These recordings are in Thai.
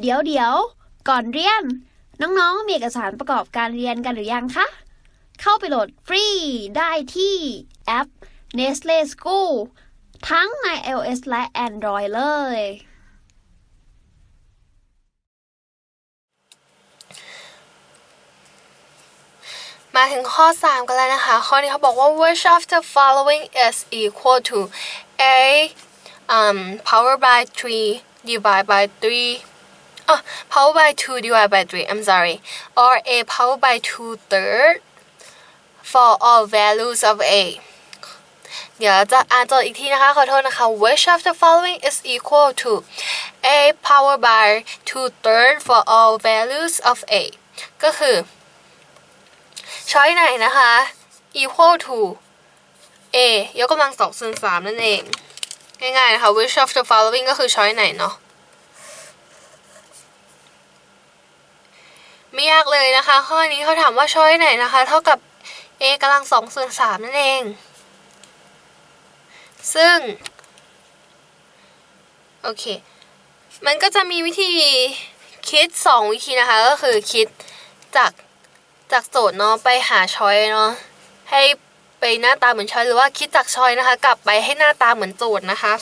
เดี๋ยวเดี๋ยว ก่อนเรียน น้องๆ มีเอกสารประกอบการเรียนกันหรือยังคะ เข้าไปโหลดฟรีได้ที่แอป Nestle School ทั้งใน iOS และ Android เลย มาถึงข้อ 3 กันแล้วนะคะ ข้อนี้เขาบอกว่า which of the following is equal to a um power by 3 divided by 3 oh power by 2 divided by 3 I'm sorry or a power by 2 third for all values of a เดี๋ยวจะอ่านโจทย์อีกทีนะคะ ขอโทษนะคะ which of the following is equal to a power by 2 third for all values of a ก็คือช้อยไหนนะคะ equal to a ยกกำลังสองส่วนสามนั่นเอง ง่ายๆนะคะ which of the following ก็คือช้อยไหนเนาะ ไม่ยากเลยนะคะ ข้อนี้เขาถามว่าช้อยไหนนะคะ เท่ากับ a กำลังสองส่วนสามนั่นเอง ซึ่ง โอเค มันก็จะมีวิธีคิด 2 วิธีนะคะ ก็คือคิดจากจากโจทย์เนาะไปหาช้อยเนาะให้ไปหน้าตาเหมือนช้อยหรือว่าคิดจากช้อยนะคะ กลับไปให้หน้าตาเหมือนโจทย์นะคะ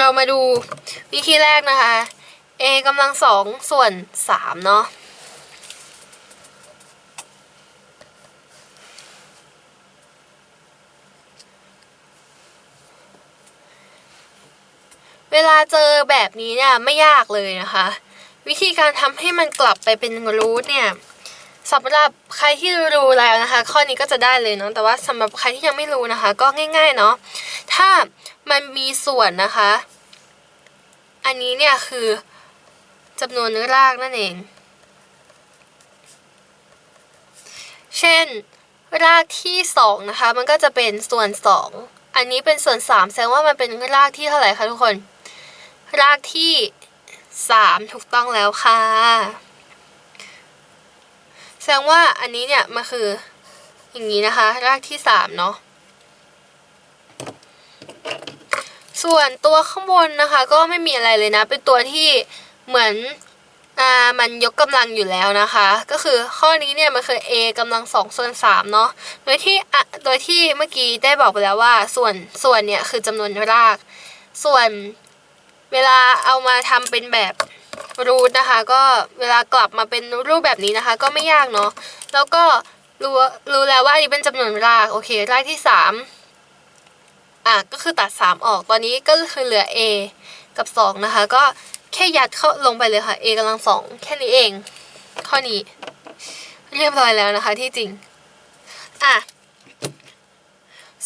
เรามาดูวิธีแรกนะคะ a กำลังสองส่วนสามเนาะ เวลาเจอแบบนี้เนี่ยไม่ยากเลยนะคะ วิธีการทำให้มันกลับไปเป็นรูทเนี่ยสำหรับใครที่รู้แล้วนะคะ ข้อนี้ก็จะได้เลยเนาะแต่ว่าสำหรับใครที่ยังไม่รู้นะคะ ก็ง่าย ๆ เนาะถ้ามันมีส่วนนะคะ อันนี้เนี่ยคือจำนวนรากนั่นเอง เช่น รากที่สองนะคะ มันก็จะเป็นส่วนสองอันนี้เป็นส่วนสามแสดงว่ามันเป็นรากที่เท่าไหร่คะทุกคน รากที่สามถูกต้องแล้วค่ะ แสดงว่าอันนี้เนี่ยมันคืออย่างนี้นะคะ รากที่สามเนาะส่วนตัวข้างบนนะคะ ก็ไม่มีอะไรเลยนะ เป็นตัวที่เหมือนอ่ามันยกกำลังอยู่แล้วนะคะ ก็คือข้อนี้เนี่ยมันคือ a กำลังสองส่วนสามเนาะโดยที่อะโดยที่เมื่อกี้ได้บอกไปแล้วว่า ส่วนส่วนเนี่ยคือจำนวนราก ส่วน เวลาเอามาทำเป็นแบบรูทนะคะ ก็เวลากลับมาเป็นรูปแบบนี้นะคะ ก็ไม่ยากเนาะแล้วก็รู้รู้แล้วว่าอันนี้เป็นจำนวนรากโอเครากที่สามอะก็คือตัดสามออกตอนนี้ก็คือเหลือ a กับสองนะคะ ก็แค่ยัดเข้าลงไปเลยค่ะ a กำลังสองแค่นี้เอง ข้อนี้ เรียบร้อยแล้วนะคะที่จริง อะ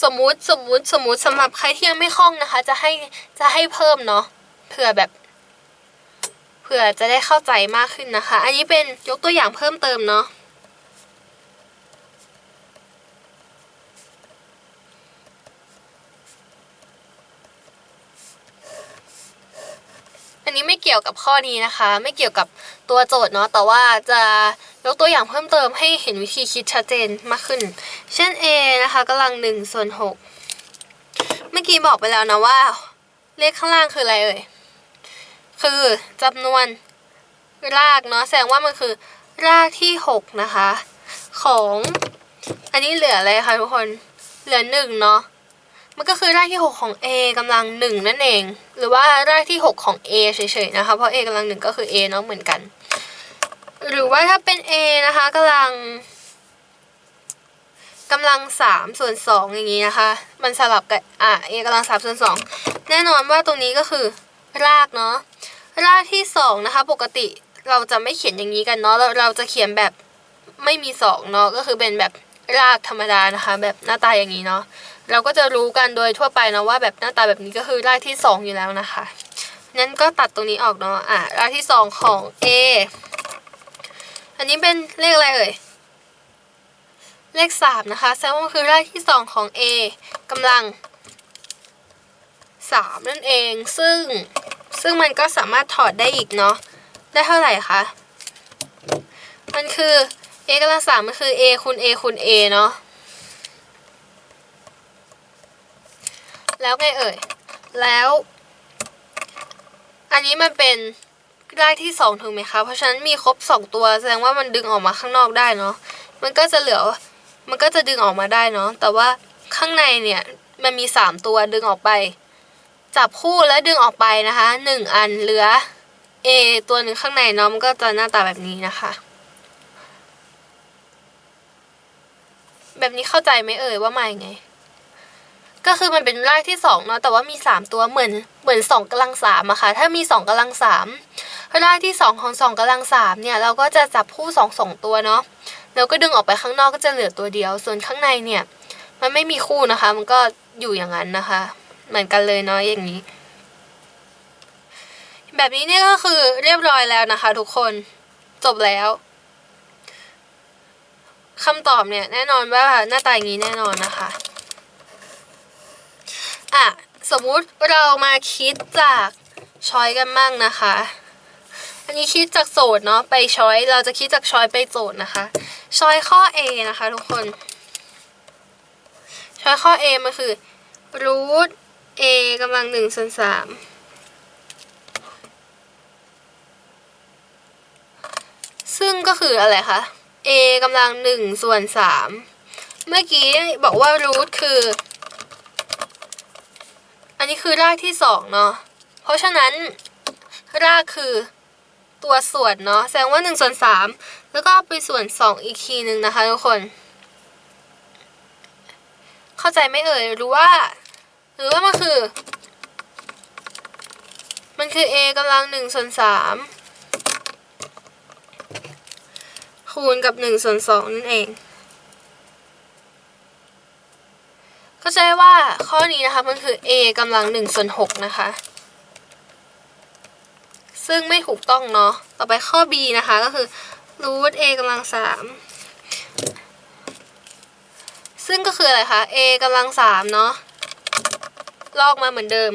สมมุติสมมุติสมมุติสำหรับใครที่ยังไม่คล่องนะคะ จะให้จะให้เพิ่มเนาะ เผื่อแบบเผื่อจะได้เข้าใจมากขึ้นนะคะ อันนี้เป็นยกตัวอย่างเพิ่มเติมเนาะอันนี้ไม่เกี่ยวกับข้อนี้นะคะ ไม่เกี่ยวกับตัวโจทย์เนาะแต่ว่าจะยกตัวอย่างเพิ่มเติมให้เห็นวิธีคิดชัดเจนมากขึ้น เช่น a นะคะกำลังหนึ่งส่วนหกเมื่อกี้บอกไปแล้วนะว่า เลขข้างล่างคืออะไรเอ่ย คือจำนวนรากเนาะแสดงว่ามันคือรากที่หกนะคะ ของอันนี้เหลืออะไรคะทุกคนเหลือหนึ่งเนาะมันก็คือรากที่หกของ a กำลังหนึ่งนั่นเอง หรือว่ารากที่หกของ a เฉยๆนะคะ เพราะ a กำลังหนึ่งก็คือ a เนาะเหมือนกัน หรือว่าถ้าเป็น a นะคะกำลังกำลังสามส่วนสองอย่างนี้นะคะ มันสลับกับอะ a กำลังสามส่วนสองแน่นอนว่าตรงนี้ก็คือรากเนาะ รากที่สองนะคะ ปกติเราจะไม่เขียนอย่างนี้กันเนาะเราเราจะเขียนแบบไม่มีสองเนาะก็คือเป็นแบบรากธรรมดานะคะ แบบหน้าตาอย่างนี้เนาะเราก็จะรู้กันโดยทั่วไปนะว่าแบบหน้าตาแบบนี้ก็คือรากที่สองอยู่แล้วนะคะนั้นก็ตัดตรงนี้ออกเนาะอะรากที่สองของ A อันนี้เป็นเลขอะไรเอ่ยเลขสามนะคะแสดงว่าคือรากที่สองของ A กำลังสามนั่นเองซึ่ง ซึ่งมันก็สามารถถอดได้อีกเนาะ ได้เท่าไหร่คะ มันคือ a กำลังสามมันคือ a คูณ a คูณ a เนาะ แล้วไงเอ่ย แล้ว อันนี้มันเป็นรากที่สองถูกไหมคะ เพราะฉะนั้นมีครบสองตัวแสดงว่ามันดึงออกมาข้างนอกได้เนาะ มันก็จะเหลือ มันก็จะดึงออกมาได้เนาะ แต่ว่าข้างในเนี่ยมันมีสามตัวดึงออกไป จับคู่แล้วดึงออกไปนะคะหนึ่งอันเหลือ A ตัวหนึ่งข้างในเนาะมันก็จะหน้าตาแบบนี้นะคะ แบบนี้เข้าใจไหมเอ่ยว่ามายังไง ก็คือมันเป็นรากที่สองเนาะแต่ว่ามีสามตัวเหมือนเหมือนสองกำลังสามอะค่ะถ้ามีสองกำลังสามรากที่สองของสองกำลังสามเนี่ยเราก็จะจับคู่สองสองตัวเนาะแล้วก็ดึงออกไปข้างนอกก็จะเหลือตัวเดียว ส่วนข้างในเนี่ย มันไม่มีคู่นะคะ มันก็อยู่อย่างนั้นนะคะ เหมือนกันเลยเนาะอย่างนี้ แบบนี้เนี่ยก็คือเรียบร้อยแล้วนะคะ ทุกคนจบแล้วคำตอบเนี่ยแน่นอนว่าหน้าตาอย่างนี้แน่นอนนะคะอะสมมุติเรามาคิดจากช้อยกันมั่งนะคะ อันนี้คิดจากโจทย์เนาะไปช้อยเราจะคิดจากช้อยไปโจทย์นะคะ ช้อยข้อ A นะคะ ทุกคน ช้อยข้อ A มันคือรูท A กำลังหนึ่งส่วนสามซึ่งก็คืออะไรคะ A กำลังหนึ่งส่วนสามเมื่อกี้บอกว่ารูทคือ อันนี้คือรากที่สองเนาะ เพราะฉะนั้น รากคือตัวส่วนเนาะ แสดงว่าหนึ่งส่วนสามแล้วก็ไปส่วนสองอีกทีหนึ่งนะคะทุกคน เข้าใจไหมเอ่ยหรือว่า หรือว่ามันคือ มันคือ a กำลังหนึ่งส่วนสามคูณกับหนึ่งส่วนสองนั่นเองเข้าใจว่าข้อนี้นะคะมันคือ a กำลังหนึ่งส่วนหกนะคะ ซึ่งไม่ถูกต้องเนาะต่อไปข้อ b นะคะก็คือ root a กำลังสามซึ่งก็คืออะไรคะ a กำลังสามเนาะ ลอกมาเหมือนเดิม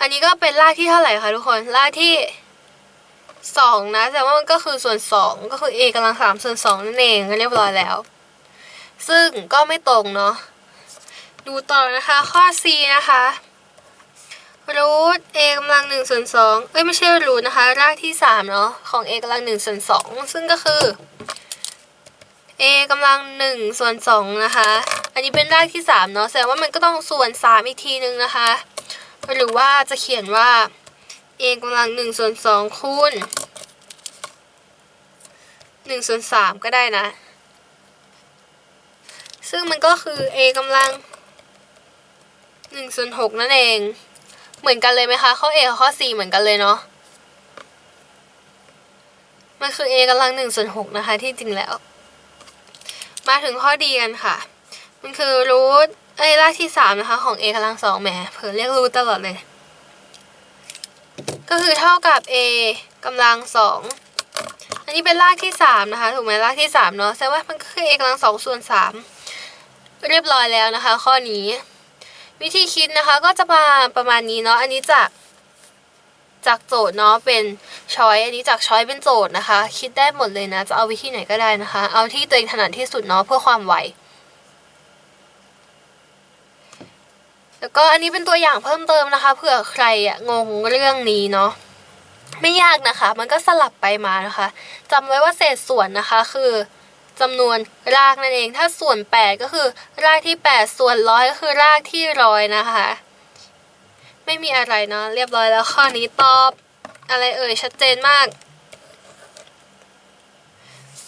อันนี้ก็เป็นรากที่เท่าไหร่คะทุกคนรากที่สองนะแต่ว่ามันก็คือส่วนสองก็คือ a กำลังสามส่วนสองนั่นเองก็เรียบร้อยแล้ว ซึ่งก็ไม่ตรงเนาะดูต่อนะคะข้อ c นะคะรูท a กำลังหนึ่งส่วนสองเอ้ยไม่ใช่รูทนะคะ รากที่สามเนาะของ a กำลังหนึ่งส่วนสองซึ่งก็คือ a กำลังหนึ่งส่วนสองนะคะ อันนี้เป็นรากที่สามเนาะแสดงว่ามันก็ต้องส่วนสามอีกทีนึงนะคะ หรือว่าจะเขียนว่า a กำลังหนึ่งส่วนสองคูณหนึ่งส่วนสามก็ได้นะ ซึ่งมันก็คือ a กำลังหนึ่งส่วนหกนั่นเอง เหมือนกันเลยไหมคะ ข้อ a กับข้อ c เหมือนกันเลยเนาะ มันคือ a กำลังหนึ่งส่วนหกนะคะที่จริงแล้ว มาถึงข้อดีกันค่ะ มันคือรูทเอ้รากที่สามนะคะ ของ a กำลังสองแหมเผลอเรียกรูทตลอดเลย ก็คือเท่ากับ a กำลังสองอันนี้เป็นรากที่สามนะคะ ถูกไหมรากที่สามเนาะแสดงว่ามันก็คือ a กำลังสองส่วนสามเรียบร้อยแล้วนะคะ ข้อนี้ วิธีคิดนะคะก็จะมาประมาณนี้เนาะอันนี้จากจากโจทย์เนาะเป็นช้อยอันนี้จากช้อยเป็นโจทย์นะคะ คิดได้หมดเลยนะ จะเอาวิธีไหนก็ได้นะคะ เอาที่ตัวเองถนัดที่สุดเนาะเพื่อความไว แล้วก็อันนี้เป็นตัวอย่างเพิ่มเติมนะคะเผื่อใครอะงงเรื่องนี้เนาะไม่ยากนะคะ มันก็สลับไปมานะคะจำไว้ว่าเศษส่วนนะคะคือจำนวนรากนั่นเอง ถ้าส่วน 8 ก็คือรากที่ 8 ส่วนร้อยก็คือรากที่ร้อยนะคะ ไม่มีอะไรเนาะเรียบร้อยแล้วข้อนี้ตอบอะไรเอ่ยชัดเจนมาก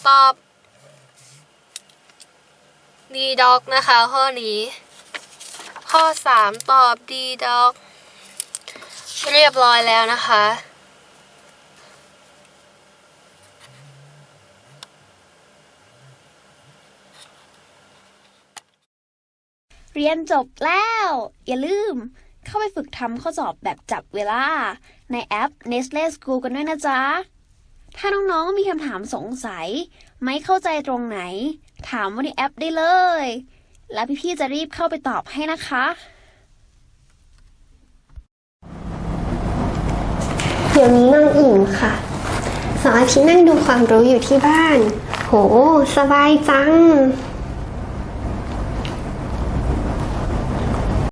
ตอบดีด็อกนะคะข้อนี้ ข้อ 3 ตอบดีด็อก เรียบร้อยแล้วนะคะ เรียนจบแล้ว อย่าลืมเข้าไปฝึกทำข้อสอบแบบจับเวลา ในแอป Nestle School กันด้วยนะจ๊ะ ถ้าน้องๆมีคำถามสงสัย ไม่เข้าใจตรงไหน ถามว่าในแอปได้เลย แล้วพี่ๆจะรีบเข้าไปตอบให้นะคะ เดี๋ยวนี้นั่งอิ่มค่ะสองอาทิตย์นั่งดูความรู้อยู่ที่บ้าน โห สบายจัง